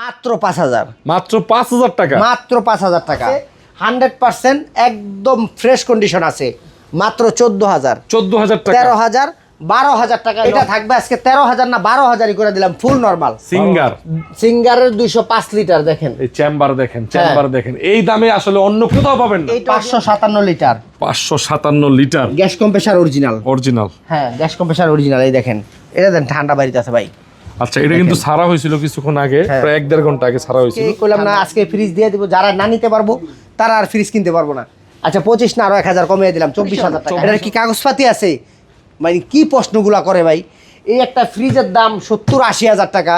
মাত্র পাঁচ হাজার। মাত্র পাঁচ হাজার টাকা? মাত্র পাঁচ হাজার টাকা। হান্ড্রেড পার্সেন্ট একদম ফ্রেশ কন্ডিশন আছে। মাত্র চোদ্দ হাজার। চোদ্দ হাজার তেরো হাজার বারো হাজার টাকা। এটা থাকবে আজকে তেরো হাজার না বারো হাজারই করে দিলাম ফুল নর্মাল সিঙ্গার। সিঙ্গারের দুইশো পাঁচ লিটার দেখেন। এই চেম্বার দেখেন হ্যাঁ। চেম্বার দেখেন। এই দামে আসলে অন্য কোথাও পাবেন না। এই পাঁচশো সাতান্ন লিটার। পাঁচশো সাতান্ন litre. Gas compressor original. Original. হ্যাঁ গ্যাস কম্প্রেসার অরিজিনাল এই দেখেন। এটা দেন ঠান্ডা বাড়িতে আছে ভাই। আচ্ছা এটা কিন্তু সারা হয়েছিল কিছুক্ষণ আগে হ্যাঁ। প্রায় এক দেড় ঘণ্টা আগে সারা হয়েছিল। করলাম না আজকে ফ্রিজ দিয়ে দিব যারা না নিতে পারব তারা আর ফ্রিজ কিনতে পারব না। আচ্ছা পঁচিশ না আরও এক হাজার কমিয়ে দিলাম চব্বিশ হাজার টাকা। এটার কি কাগজপাতি আছে? মানে কি প্রশ্নগুলা করে ভাই? এই একটা ফ্রিজের দাম সত্তর আশি হাজার টাকা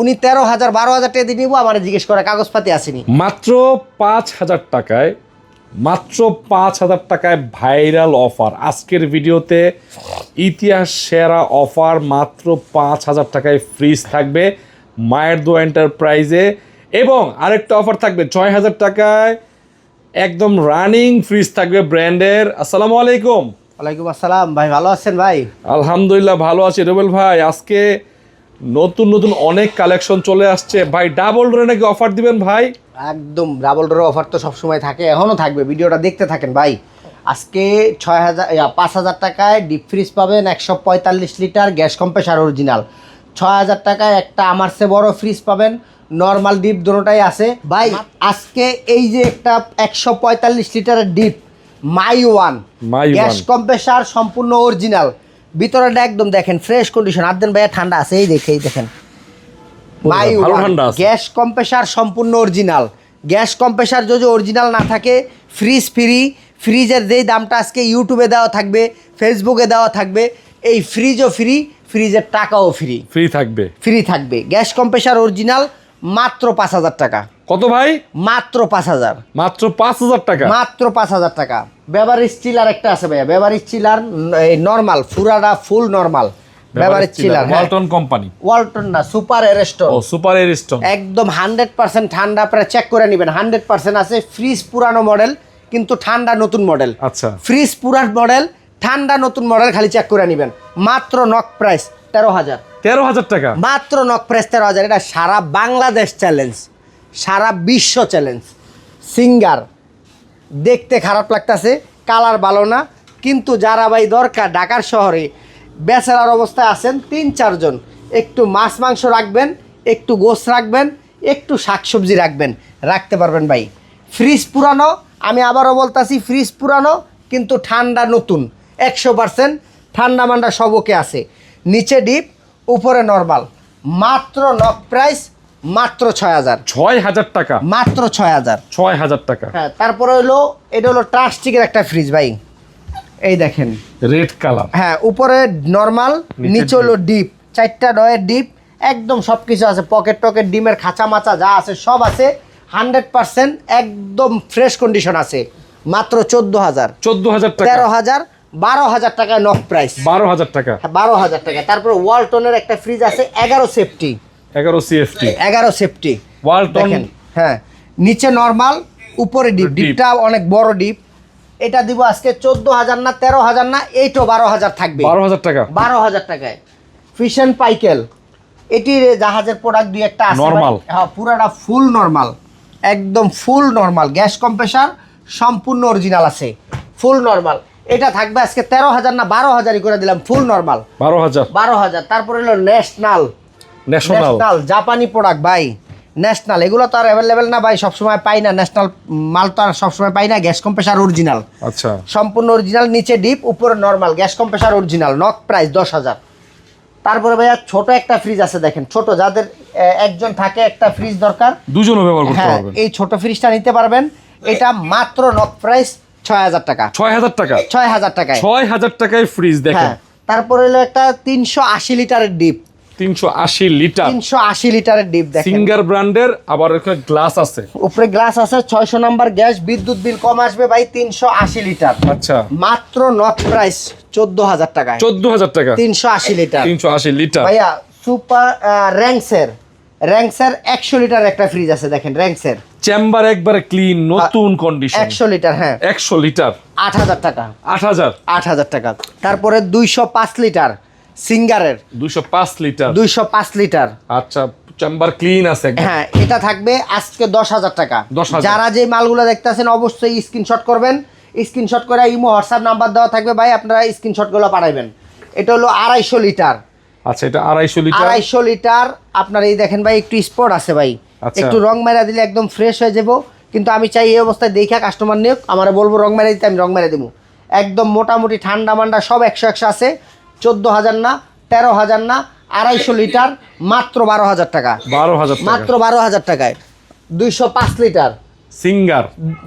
উনি তেরো হাজার বারো হাজার টাকা দিয়ে নিবো আমার জিজ্ঞেস করে কাগজপাতি আসেনি। মাত্র পাঁচ হাজার টাকায় মাত্র পাঁচ হাজার টাকায় ভাইরাল অফার। আজকের ভিডিওতে ইতিহাস সেরা অফার মাত্র পাঁচ হাজার টাকায় ফ্রিজ থাকবে মায়ের দো এন্টারপ্রাইজে। এবং আরেকটা অফার থাকবে ছয় হাজার টাকায় একদম রানিং ফ্রিজ থাকবে ব্র্যান্ডের। আসসালামু আলাইকুম। ওয়ালাইকুম আসসালাম। ভাই ভালো আছেন ভাই? আলহামদুলিল্লাহ ভালো আছি। রুবেল ভাই আজকে নতুন নতুন অনেক কালেকশন চলে আসছে। ভাই ডাবল ডোরে নাকি অফার দিবেন ভাই? একদম ডাবল ডোরের অফার তো সবসময় থাকে এখনও থাকবে ভিডিওটা দেখতে থাকেন ভাই। আজকে ছয় হাজার পাঁচ হাজার টাকায় ডিপ ফ্রিজ পাবেন একশো পঁয়তাল্লিশ লিটার গ্যাস কম্প্রেসার অরিজিনাল ছয় হাজার টাকায় একটা আমার সে বড় ফ্রিজ পাবেন নর্মাল ডিপ দুটোটাই আছে। ভাই আজকে এই যে একটা একশো পঁয়তাল্লিশ লিটারের deep my one gas. Compressor সম্পূর্ণ অরিজিনাল ভিতরেটা একদম দেখেন ফ্রেশ কন্ডিশন আর দেন ভাইয়া ঠান্ডা আছে এই দেখে এই দেখেন। গ্যাস কম্প্রেসার সম্পূর্ণ অরিজিনাল গ্যাস কম্প্রেসার যদি অরিজিনাল না থাকে ফ্রিজ ফ্রি ফ্রিজের যেই দামটা আজকে ইউটিউবে দেওয়া থাকবে ফেসবুকে দেওয়া থাকবে এই ফ্রিজও ফ্রি ফ্রিজের টাকাও ফ্রি ফ্রি থাকবে। ফ্রি থাকবে। গ্যাস কম্প্রেসার অরিজিনাল মাত্র পাঁচ হাজার টাকা। কত ভাই? মাত্র পাঁচ হাজার। মাত্র পাঁচ হাজার টাকা? মাত্র পাঁচ হাজার টাকা। বেভারেজ চিলার একটা আছে ভাইয়া। Beverage chiller normal ফুরাটা full normal beverage chiller Walton company Walton না সুপার এরেস্টো ও সুপার এরিস্টন একদম হান্ড্রেড পার্সেন্ট ঠান্ডা আপনারা চেক করে নেবেন। হান্ড্রেড পার্সেন্ট আছে ফ্রিজ পুরানো মডেল কিন্তু ঠান্ডা নতুন মডেল আচ্ছা। ফ্রিজ পুরান মডেল ঠান্ডা নতুন মডেল খালি চেক করে নেবেন। মাত্র নক প্রাইস তেরো হাজার। তেরো হাজার টাকা? মাত্র নক প্রাইস তেরো হাজার। এটা সারা বাংলাদেশ চ্যালেঞ্জ সারা বিশ্ব চ্যালেঞ্জ সিঙ্গার দেখতে খারাপ লাগতাছে কালার ভালো না কিন্তু যারা ভাই দরকার ঢাকার শহরে বেচারার অবস্থায় আছেন তিন চারজন। একটু মাছ মাংস রাখবেন একটু গোস রাখবেন একটু শাকসবজি রাখবেন। রাখতে পারবেন ভাই। ফ্রিজ পুরানো আমি আবারও বলতাছি ফ্রিজ পুরানো কিন্তু ঠান্ডা নতুন। একশো পার্সেন্ট ঠান্ডা মান্ডা সব ওকে আছে। নিচে ডিপ উপরে নর্মাল। মাত্র নক প্রাইস মাত্র ছয় হাজার। ছয় হাজার টাকা। মাত্র ছয় হাজার। ছয় হাজার টাকা। হ্যাঁ তারপরে হলো এটা হলো ট্রাস্টিকের একটা ফ্রিজ ভাই। এই দেখেন। রেড কালার হ্যাঁ উপরে নর্মাল নিচে হলো ডিপ চারটা ডয়ের ডিপ একদম সব কিছু আছে পকেট টকেট ডিমের খাঁচা মাচা যা আছে সব আছে। হান্ড্রেড পার্সেন্ট একদম ফ্রেশ কন্ডিশন আছে। মাত্র চোদ্দ হাজার। চোদ্দ হাজার তেরো হাজার বারো হাজার টাকায় নক প্রাইস বারো হাজার টাকা। হ্যাঁ বারো হাজার টাকা। তারপরে ওয়ালটনের একটা ফ্রিজ আছে এগারো সেফটি এগারো সিএফটি এগারো সেফটি ওয়ালটন হ্যাঁ নিচে নর্মাল উপরে ডিপ। ডিপটা অনেক বড় ডিপ এটা দিব আজকে চোদ্দ হাজার না তেরো হাজার না এইটো বারো হাজার থাকবে। বারো হাজার টাকা। বারো হাজার টাকায়। ফিশন পাইকেল এটির জাহাজের প্রোডাক্ট দুই একটা আছে Normal। হ্যাঁ পুরাটা ফুল নর্মাল একদম ফুল নর্মাল গ্যাস কম্প্রেসার সম্পূর্ণ অরিজিনাল আছে। ফুল নর্মাল এটা থাকবে আজকে তেরো হাজার না বারো হাজারই করে দিলাম ফুল নর্মাল বারো হাজার। বারো হাজার। তারপরে হলো ন্যাশনাল ন্যাশনাল জাপানি প্রোডাক্ট ভাই। ন্যাশনাল এগুলো তো আর অ্যাভেলেবেল না ভাই সবসময় পাই না ন্যাশনাল মাল তো আর সবসময় পাই না গ্যাস কম্প্রেসার অরিজিনাল আচ্ছা। সম্পূর্ণ অরিজিনাল নিচে ডিপ উপরে normal gas compressor original knock price দশ হাজার। তারপরে ভাইয়া ছোট একটা ফ্রিজ আছে দেখেন ছোট যাদের একজন থাকে একটা ফ্রিজ দরকার। দুজনও ব্যবহার করতে হ্যাঁ পারবেন। এই ছোট ফ্রিজটা নিতে পারবেন এটা মাত্র নক প্রাইস ছয় হাজার টাকা। ছয় হাজার টাকা? ছয় হাজার টাকায়। ছয় হাজার টাকায় ফ্রিজ দেখেন। হ্যাঁ তারপরে হলো একটা তিনশো আশি লিটারের ডিপ তিনশো আশি লিটার। তিনশো আশি লিটারের ডিপ দেখেন। সিঙ্গার ব্র্যান্ডের আবার এখানে গ্লাস আছে। উপরে গ্লাস আছে ছয়শো নাম্বার গ্যাস বিদ্যুৎ বিল কম আসবে ভাই তিনশো আশি লিটার। আচ্ছা। মাত্র নট প্রাইস চোদ্দ হাজার টাকায়। চোদ্দ হাজার টাকা। তিনশো আশি লিটার। তিনশো আশি লিটার। ভাইয়া সুপার র্যাঙ্কসের র্যাঙ্কসের একশো লিটার একটা ফ্রিজ আছে দেখেন র্যাঙ্কসের চেম্বার একবারে ক্লিন নতুন কন্ডিশন একশো লিটার হ্যাঁ। একশো লিটার। আট হাজার টাকা। আট হাজার। আট হাজার টাকা। তারপরে দুইশো পাঁচ লিটার। সিঙ্গারের। দুইশো পাঁচ লিটার। দুইশো পাঁচ লিটার। আচ্ছা চেম্বার ক্লিন আছে হ্যাঁ এটা থাকবে আজকে দশ হাজার টাকা। যারা যে মালগুলো দেখতেছেন অবশ্যই স্ক্রিনশট করবেন। স্ক্রিনশট করে ইমো হোয়াটসঅ্যাপ নাম্বার দেওয়া থাকবে ভাই আপনারা স্ক্রিনশটগুলো পাঠাবেন। এটা হলো আড়াইশো লিটার। আচ্ছা এটা আড়াইশো লিটার। আড়াইশো লিটার। আপনার এই দেখেন ভাই একটু স্পট আছে ভাই। আচ্ছা। একটু রং মেরা দিলে একদম ফ্রেশ হয়ে যাব। কিন্তু আমি চাই এই অবস্থায় দেখা কাস্টমার নিয়োগ। আমার বলব রং মেরা দিতে আমি রং মেরে দেবো। একদম মোটামুটি ঠান্ডা মান্ডা সব একশো একশো আছে। চোদ্দ হাজার না তেরো হাজার না আড়াইশো লিটার মাত্র বারো হাজার টাকা। বারো হাজার মাত্র বারো হাজার টাকায়। দুইশো পাঁচ লিটার। সিঙ্গার।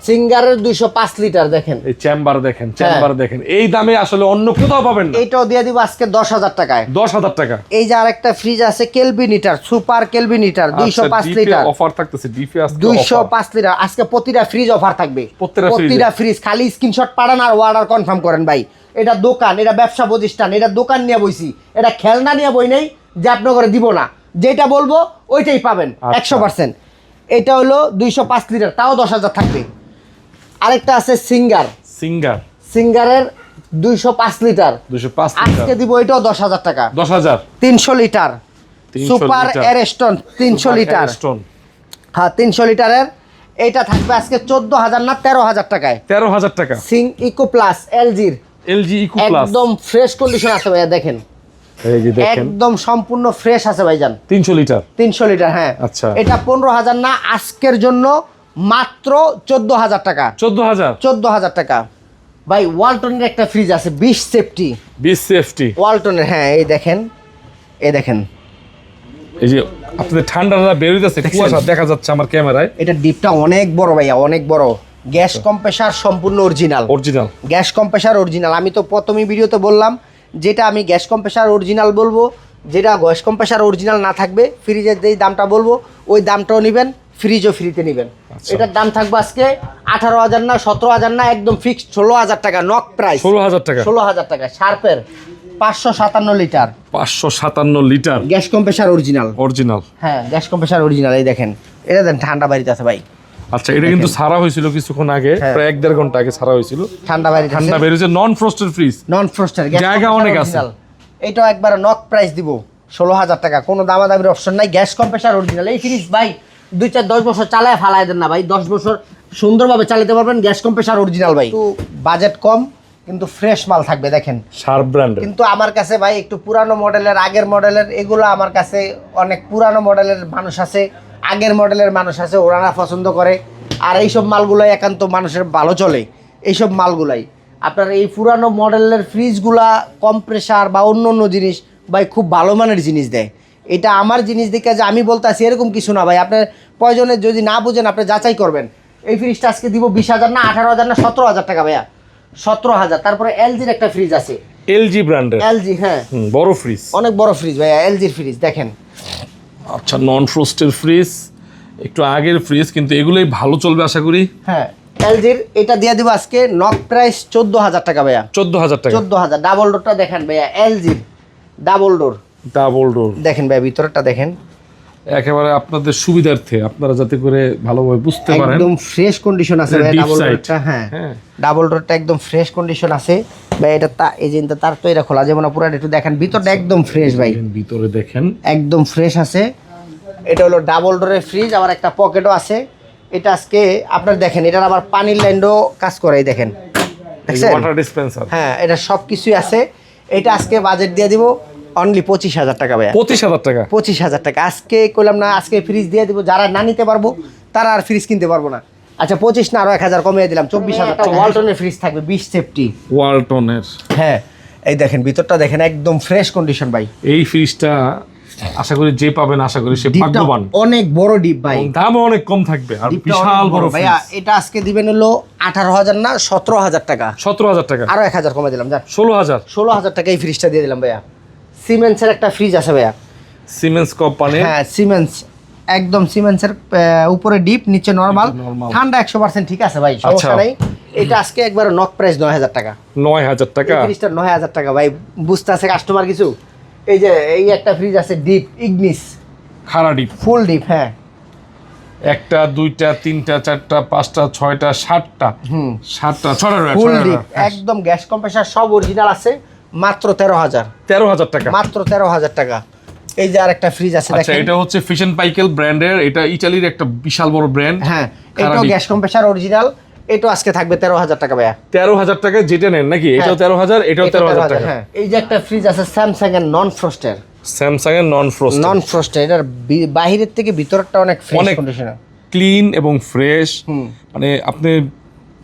সিঙ্গারের দুইশো পাঁচ লিটার দেখেন। এই চেম্বার দেখেন হ্যাঁ। চেম্বার দেখেন। এই দামে আসলে অন্য কোথাও পাবেন না। এইটাও দিয়ে দিব আজকে দশ হাজার টাকায়। দশ হাজার টাকা। এই যে আরেকটা ফ্রিজ আছে কেলভিনিটার সুপার কেলভিনিটার দুইশো পাঁচ লিটার। অফার থাকতেছে দুইশো পাঁচ লিটার। আজকে প্রতিটা ফ্রিজ অফার থাকবে। প্রতিটা ফ্রিজ খালি স্ক্রিনশট পাঠান আর অর্ডার কনফার্ম করেন ভাই। এটা দোকান এটা ব্যবসা প্রতিষ্ঠান এটা দোকান নিয়ে বইছি এটা খেলনা নিয়ে বই নেই যে আপনার দিব না। যেটা বলব ওইটাই পাবেন আচ্ছা। একশো পার্সেন্ট এটা হলো দুইশো পাঁচ লিটার তাও দশ হাজার থাকবে। আরেকটা আছে সিঙ্গার। সিঙ্গার। সিঙ্গারের দুইশো পাঁচ লিটার। পাঁচ আজকে দিব এটাও দশ হাজার টাকা। দশ হাজার? তিনশো লিটার। Super litre. এরেস্টন তিনশো লিটার। হ্যাঁ তিনশো লিটারের। এইটা থাকবে আজকে চোদ্দ হাজার না তেরো হাজার টাকায়। তেরো হাজার টাকা। সিং ইকো প্লাস এলজির। এলজি ইকো প্লাস একদম ফ্রেশ কন্ডিশন আছে ভাইয়া দেখেন। এই যে দেখেন। একদম সম্পূর্ণ ফ্রেশ আছে ভাইজান। তিনশো লিটার। তিনশো লিটার হ্যাঁ। আচ্ছা। এটা পনেরো হাজার না আজকের জন্য মাত্র চোদ্দ হাজার টাকা। চোদ্দ হাজার? চোদ্দ হাজার টাকা। ভাই ওয়ালটনের একটা ফ্রিজ আছে বিশ সেফটি বিশ সেফটি ওয়ালটনের হ্যাঁ এই দেখেন এই দেখেন। এই যে আপনাদের ঠান্ডাটা বেরোতেছে কুয়াশা দেখা যাচ্ছে আমার ক্যামেরায়। এটা ডিপটা অনেক বড় ভাইয়া অনেক বড়। গ্যাস কম্প্রেসার সম্পূর্ণ original. Original. Gas compressor original. আমি তো প্রথমেই ভিডিওতে বললাম যেটা আমি গ্যাস কম্প্রেসার অরিজিনাল বলব যেটা গ্যাস কম্প্রেসার অরিজিনাল না থাকবে ফ্রিজের যেই দামটা বলব ওই দামটাও নেবেন ফ্রিজও ফ্রিতে নেবেন। আচ্ছা। এটার দাম থাকবে আজকে আঠারো হাজার না সতেরো হাজার না একদম ফিক্সড ষোলো হাজার টাকা নক প্রাইস ষোলো হাজার টাকা। ষোলো হাজার টাকা শার্পের পাঁচশো সাতান্ন লিটার। পাঁচশো সাতান্ন litre. Gas compressor original. Original. হ্যাঁ গ্যাস কম্প্রেসার অরিজিনাল এই দেখেন। এটা দেন ঠান্ডা বাড়িতে আছে ভাই। আচ্ছা এটা কিন্তু ছাড়া হয়েছিল কিছুক্ষণ আগে হ্যাঁ। প্রায় এক দেড় ঘণ্টা আগে ছাড়া হয়েছিল। ঠান্ডা বাড়িতে ঠান্ডা বেরোছে নন ফ্রস্টেড ফ্রিজ নন ফ্রস্টার জায়গা অনেক আছে। এটাও একবার নক প্রাইস দিব ষোলো হাজার টাকা। কোনো দামাদামির অপশন নাই গ্যাস কম্প্রেসার অরিজিনাল এই ফ্রিজ ভাই দুই চার দশ বছর চালায় ফালায় দেন না ভাই। দশ বছর সুন্দরভাবে চালাতে পারবেন গ্যাস কম্প্রেসার অরিজিনাল ভাই। বাজেট কম কিন্তু ফ্রেশ মাল থাকবে দেখেন। শার্প ব্র্যান্ডের কিন্তু আমার কাছে ভাই একটু পুরানো মডেলের আগের মডেলের এগুলো আমার কাছে অনেক পুরানো মডেলের মানুষ আছে। আগের মডেলের মানুষ আছে ওরা পছন্দ করে। আর এইসব মালগুলো একান্ত মানুষের ভালো চলে। এইসব মালগুলাই। আপনার এই পুরানো মডেলের ফ্রিজগুলা কম্প্রেসার বা অন্য অন্য জিনিস ভাই খুব ভালো মানের জিনিস দেয়। এটা আমার জিনিস দেখে যে আমি বলতে আছি এরকম কিছু না ভাই। আপনার প্রয়োজনে যদি না বুঝেন আপনি যাচাই করবেন। এই ফ্রিজটা আজকে দিব বিশ হাজার না আঠারো হাজার না সতেরো হাজার টাকা ভাইয়া। সতেরো হাজার। তারপরে এলজির একটা ফ্রিজ আছে। এলজি ব্র্যান্ডের এলজি হ্যাঁ। বড় ফ্রিজ অনেক বড় ফ্রিজ ভাইয়া এলজির ফ্রিজ দেখেন। আচ্ছা নন ফ্রোস্টের ফ্রিজ একটু আগের ফ্রিজ কিন্তু এগুলোই ভালো চলবে আশা করি। হ্যাঁ এলজির এটা দিয়ে দিব আজকে নক প্রাইস চোদ্দ হাজার টাকা ভাইয়া। চোদ্দ হাজার টাকা। চোদ্দ হাজার ডাবল ডোরটা দেখেন ভাইয়া এলজির ডাবল ডোর ডাবল ডোর দেখেন ভাইয়া ভিতরটা দেখেন। একেবারে আপনাদের সুবিধার্থে আপনারা যাতে করে ভালোভাবে বুঝতে পারেন। একদম ফ্রেশ কন্ডিশন আছে deep ডাবল। ডোরটা হ্যাঁ। হ্যাঁ। ডাবল ডোরটা একদম ফ্রেশ কন্ডিশন আছে। ভাই এটা তা এজেন্টটা তার তো এটা খোলা যাবে না পুরো একটু দেখেন ভিতরটা একদম ফ্রেশ ভাই। ভিতরে দেখেন। একদম ফ্রেশ আছে। এটা হলো ডাবল ডোরের ফ্রিজ আবার একটা পকেটও আছে। এটা আজকে আপনার দেখেন এটার আবার পানির লাইনও কাজ করে দেখেন। দেখছেন? ওয়াটার ডিসপেন্সার হ্যাঁ এটা সব কিছুই আছে। এটা আজকে বাজেট দিয়ে দিব। অনলি পঁচিশ হাজার টাকা ভাইয়া। পঁচিশ হাজার টাকা? পঁচিশ হাজার টাকা। আজকে করলাম না আজকে ফ্রিজ দিয়ে দিব যারা না নিতে পারব তারা আর ফ্রিজ কিনতে পারব না। আচ্ছা পঁচিশ না আরও এক হাজার কমিয়ে দিলাম চব্বিশ হাজার টাকা। ওয়ালটনের ফ্রিজ থাকবে বিশ সেফটি ওয়ালটনের হ্যাঁ এই দেখেন ভিতরটা দেখেন একদম ফ্রেশ কন্ডিশন ভাই। এই ফ্রিজটা আশা করি যে পাবেন আশা করি সে ভাগ্যবান। অনেক বড় ডিপ ভাই। দামও অনেক কম থাকবে আর বিশাল বড় ভাইয়া। এটা আজকে দিবেন হলো আঠারো হাজার না সতেরো হাজার টাকা। সতেরো হাজার টাকা। আরও এক হাজার কমে দিলাম যান। ষোলো হাজার। ষোলো হাজার টাকা এই ফ্রিজটা দিয়ে দিলাম ভাইয়া। সিমেন্সের একটা ফ্রিজ আছে ভাইয়া। সিমেন্স কোম্পানি হ্যাঁ সিমেন্স একদম সিমেন্সের উপরে ডিপ নিচে নর্মাল। ঠান্ডা একশো পার্সেন্ট ঠিক আছে ভাই সমস্যা আচ্ছা। নাই। এটা আজকে একবার নক প্রাইস নয় হাজার টাকা। নয় হাজার টাকা? ফ্রিজটা নয় হাজার টাকা ভাই বুঝতে আছে কাস্টমার কিছু? এই যে এই একটা ফ্রিজ আছে ডিপ ইগনিস খারা ডিপ ফুল ডিপ হ্যাঁ। একটা দুইটা তিনটা চারটা পাঁচটা ছয়টা সাতটা। হুম। সাতটা ছটা ফুল ডিপ একদম গ্যাস কম্প্রেসার সব অরিজিনাল আছে। মাত্র তেরো হাজার। তেরো হাজার টাকা। মাত্র তেরো হাজার টাকা। এই যে আরেকটা ফ্রিজ আছে আচ্ছা এটা হচ্ছে ফিশন পাইকেল ব্র্যান্ডের এটা ইটালির একটা বিশাল বড় ব্র্যান্ড হ্যাঁ এটাও গ্যাস কম্প্রেসার অরিজিনাল এটাও আজকে থাকবে তেরো হাজার টাকা ভাইয়া। তেরো হাজার টাকা যেটা নেন নাকি? এটাও তেরো হাজার এটাও তেরো হাজার 13,000 টাকা। হ্যাঁ। এই যে একটা ফ্রিজ আছে স্যামসাং এর নন ফ্রস্টের স্যামসাং এর নন ফ্রোস্ট নন ফ্রস্টের এটার বি- বাহিরের থেকে ভিতরটা অনেক ফ্রেশ অনেক ক্লিন এবং ফ্রেশ মানে আপনি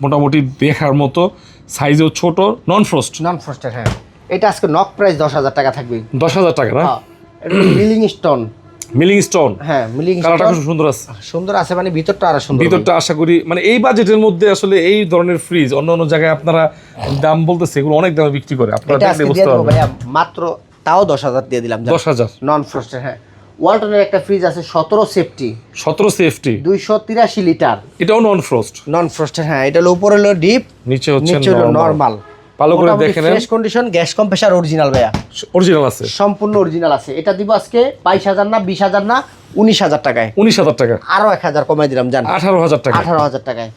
মোটামুটি দেখার মতো সাইজেও ছোট নন ফ্রস্ট নন ফ্রস্টের হ্যাঁ। এটা আজকে নক প্রাইস দশ হাজার টাকা থাকবে। দশ হাজার টাকা না? হ্যাঁ। মিলিং স্টোন মিলিং স্টোন হ্যাঁ মিলিং কালারটা খুব সুন্দর আছে। সুন্দর আছে মানে ভিতরটা আরও সুন্দর। ভিতরটা আশা করি মানে এই বাজেটের মধ্যে আসলে এই ধরনের ফ্রিজ অন্য অন্য জায়গায় আপনারা দাম বলতেছে এগুলো অনেক দামে বিক্রি করে। আপনারা দেখলে বুঝতে পারবেন। মাত্র তাও দশ হাজার দিয়ে দিলাম দশ হাজার? নন ফ্রস্টের হ্যাঁ। ওয়ালটনের একটা ফ্রিজ আছে সতেরো সেফটি সতেরো সেফটি দুইশো তিরাশি লিটার এটাও নন ফ্রস্ট নন ফ্রস্টের হ্যাঁ। এটা হলো উপরে হলো ডিপ নিচে হচ্ছে নর্মাল ভালো করে দেখে নেন। Fresh condition gas compressor original ভাইয়া। অরিজিনাল আছে। সম্পূর্ণ অরিজিনাল আছে। এটা দিব আজকে না বিশ হাজার না উনিশ হাজার টাকায়। উনিশ হাজার টাকা। আরও এক হাজার কমাই দিলাম জান। হাজার টাকা। টাকায়।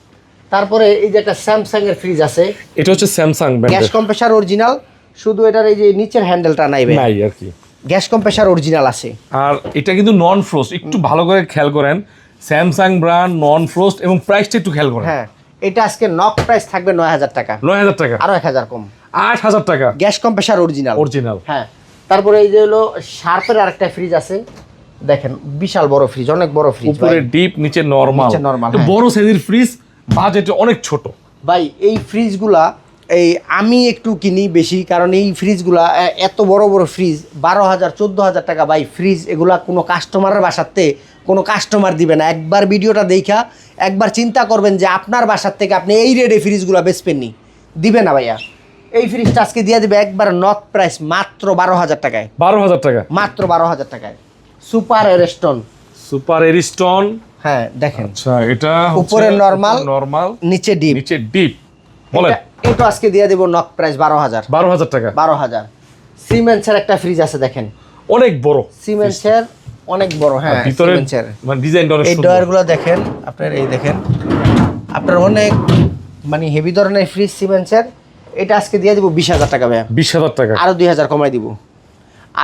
তারপরে এই যে একটা স্যামসাং এর ফ্রিজ আছে। এটা হচ্ছে স্যামসাং গ্যাস কম্প্রেসার অরিজিনাল শুধু এটার এই যে নিচের হ্যান্ডেলটা নাই ভাই নাই আর কি। গ্যাস কম্প্রেসার অরিজিনাল আছে। আর এটা কিন্তু নন ফ্রোস্ট একটু ভালো করে খেয়াল করেন। স্যামসাং ব্র্যান্ড নন ফ্রোস্ট এবং প্রাইসটা একটু খেয়াল করেন। হ্যাঁ। এটা আজকে নক প্রাইস থাকবে নয় হাজার টাকা। নয় হাজার টাকা। আরও এক হাজার কম। আট হাজার টাকা। গ্যাস কম্প্রেসার অরিজিনাল অরিজিনাল হ্যাঁ। তারপরে এই যে হলো শার্পের আরেকটা ফ্রিজ আছে। দেখেন বিশাল বড় ফ্রিজ অনেক বড় ফ্রিজ উপরে ডিপ নিচে নরমাল নিচে normal, হ্যাঁ। বড় সাইজের ফ্রিজ বাজেটে অনেক ছোট। ভাই এই ফ্রিজগুলা এই আমি একটু কিনি বেশি কারণ এই ফ্রিজগুলা এত বড় বড় ফ্রিজ বারো হাজার চোদ্দ হাজার টাকা ভাই ফ্রিজ এগুলা কোনো কাস্টমারের বাসাতে কোনো কাস্টমার দিবে না। একবার ভিডিওটা দেখা একবার চিন্তা করবেন যে আপনার বাসার থেকে আপনি এই রেটে ফ্রিজগুলা বেচবেননি দিবে না ভাইয়া। এই ফ্রিজটা আজকে দিয়ে দিবে একবার নক প্রাইস মাত্র বারো হাজার টাকায়। বারো হাজার টাকা মাত্র বারো হাজার টাকায়। সুপার এরেস্টন সুপার এরিস্টন হ্যাঁ দেখেন। আচ্ছা এটা উপরে normal, নরমাল নিচে ডিপ নিচে ডিপ বলেন। এটা আজকে দিয়ে দেবো নক প্রাইস বারো হাজার। বারো হাজার টাকা। বারো হাজার। সিমেন্সের একটা ফ্রিজ আছে দেখেন। অনেক বড়। সিমেন্সের অনেক বড় হ্যাঁ ভিতরে মানে ডিজাইনটা অনেক এই ডয়ারগুলো দেখেন আপনার এই দেখেন আপনার অনেক মানে হেভি ধরনের ফ্রিজ সিমেন্সের এটা আজকে দিয়ে দিব বিশ হাজার টাকা ভাইয়া। বিশ হাজার টাকা। আরও দুই হাজার কমাই দিব।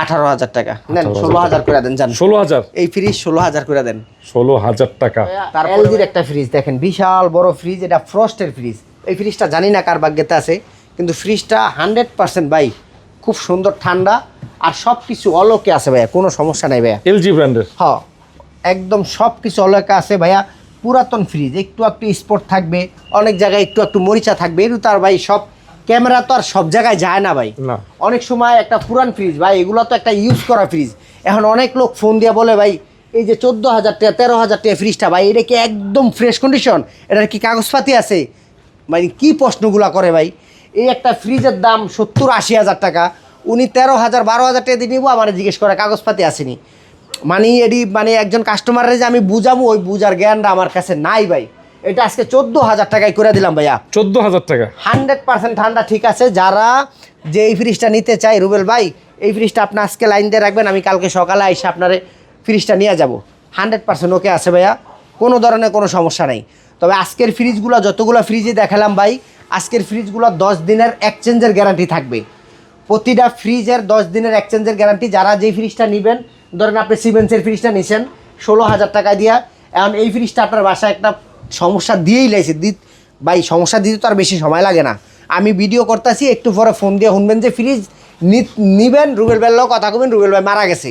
আঠারো হাজার টাকা। নেন ষোলো হাজার করে দেন জান ষোলো হাজার? এই ফ্রিজ ষোলো হাজার করে দেন। ষোলো হাজার টাকা। তারপর এলজির একটা ফ্রিজ দেখেন বিশাল বড় ফ্রিজ এটা ফ্রস্টের ফ্রিজ এই ফ্রিজটা জানি না কার ভাগ্যেতে আছে কিন্তু ফ্রিজটা হান্ড্রেড পার্সেন্ট ভাই খুব সুন্দর ঠান্ডা আর সব কিছু অলোকে আছে ভাইয়া কোনো সমস্যা নাই ভাইয়া। এলজি ব্র্যান্ডের? হ্যাঁ একদম সব কিছু অলোকে আছে ভাইয়া পুরাতন ফ্রিজ একটু একটু স্পট থাকবে অনেক জায়গায় একটু একটু মরিচা থাকবে এটু তার ভাই সব ক্যামেরা তো আর সব জায়গায় যায় না ভাই। অনেক সময় একটা পুরান ফ্রিজ ভাই এগুলো তো একটা ইউজ করা ফ্রিজ এখন অনেক লোক ফোন দিয়ে বলে ভাই এই যে চোদ্দ হাজার টাকা তেরো হাজার টাকা ফ্রিজটা ভাই এটা কি একদম ফ্রেশ কন্ডিশন এটার কি কাগজপাতি আছে? মানে কি প্রশ্নগুলো করে ভাই? এই একটা ফ্রিজের দাম সত্তর আশি হাজার টাকা। উনি তেরো হাজার বারো হাজার টাকা দিয়ে নিবো আমার জিজ্ঞেস করে কাগজপাতি আসেনি। মানে এডি মানে একজন কাস্টমারের যে আমি বুঝাবো ওই বুঝার জ্ঞানটা আমার কাছে নাই ভাই। এটা আজকে চোদ্দ হাজার টাকায় করে দিলাম ভাইয়া। চোদ্দ হাজার টাকা? হান্ড্রেড পার্সেন্ট ঠান্ডা ঠিক আছে। যারা যে এই ফ্রিজটা নিতে চাই রুবেল ভাই এই ফ্রিজটা আপনি আজকে লাইন দিয়ে রাখবেন আমি কালকে সকালে এসে আপনার ফ্রিজটা নিয়ে যাব। হান্ড্রেড পার্সেন্ট ওকে আছে ভাইয়া। কোনো ধরনের কোনো সমস্যা নেই। তবে আজকের ফ্রিজগুলো যতগুলো ফ্রিজে দেখালাম ভাই, আজকের ফ্রিজগুলো দশ দিনের এক্সচেঞ্জের গ্যারান্টি থাকবে। প্রতিটা ফ্রিজের দশ দিনের এক্সচেঞ্জের গ্যারান্টি যারা যেই ফ্রিজটা নেবেন, ধরেন আপনি সিমেন্সের ফ্রিজটা নিছেন, ষোলো হাজার টাকা দিয়া, এখন এই ফ্রিজটা আপনার বাসায় একটা সমস্যা দিয়েই লাইছে। দি ভাই, সমস্যা দিতে তো আর বেশি সময় লাগে না। আমি ভিডিও করতেছি, একটু পরে ফোন দিয়ে শুনবেন যে ফ্রিজ নিবেন রুবেল বেল্লাও কথা কবেন রুবেল ভাই মারা গেছে।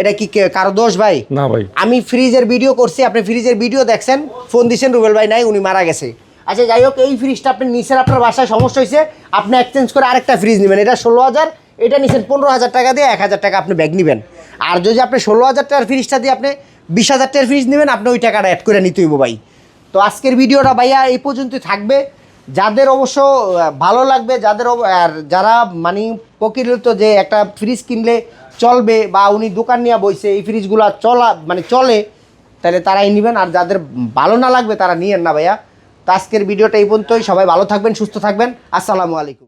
এটা কি কারও দোষ ভাই? না ভাই। আমি ফ্রিজের ভিডিও করছি আপনি ফ্রিজের ভিডিও দেখছেন ফোন দিচ্ছেন রুবেল ভাই নাই উনি মারা গেছে। আচ্ছা যাই হোক এই ফ্রিজটা আপনি নিছেন আপনার বাসায় সমস্যা হয়েছে আপনি এক্সচেঞ্জ করে আরেকটা ফ্রিজ নেবেন। এটা ষোলো হাজার এটা নিছেন পনেরো হাজার টাকা দিয়ে এক হাজার টাকা আপনি ব্যাগ নেবেন। আর যদি আপনি ষোলো হাজার টাকার ফ্রিজটা দিয়ে আপনি বিশ হাজার টাকার ফ্রিজ নেবেন আপনি ওই টাকাটা অ্যাড করে নিতে হইব ভাই। তো আজকের ভিডিওটা ভাইয়া এই পর্যন্তই থাকবে। যাদের অবশ্য ভালো লাগবে যাদের আর যারা মানে প্রকৃত যে একটা ফ্রিজ কিনলে চলবে বা উনি দোকান নিয়ে বইছে, এই ফ্রিজগুলো চলা মানে চলে, তাহলে তারাই নেবেন। আর যাদের ভালো না লাগবে তারা নিয়েন না ভাইয়া। তো আজকের ভিডিওটা এই পর্যন্তই। সবাই ভালো থাকবেন, সুস্থ থাকবেন। আসসালামু আলাইকুম।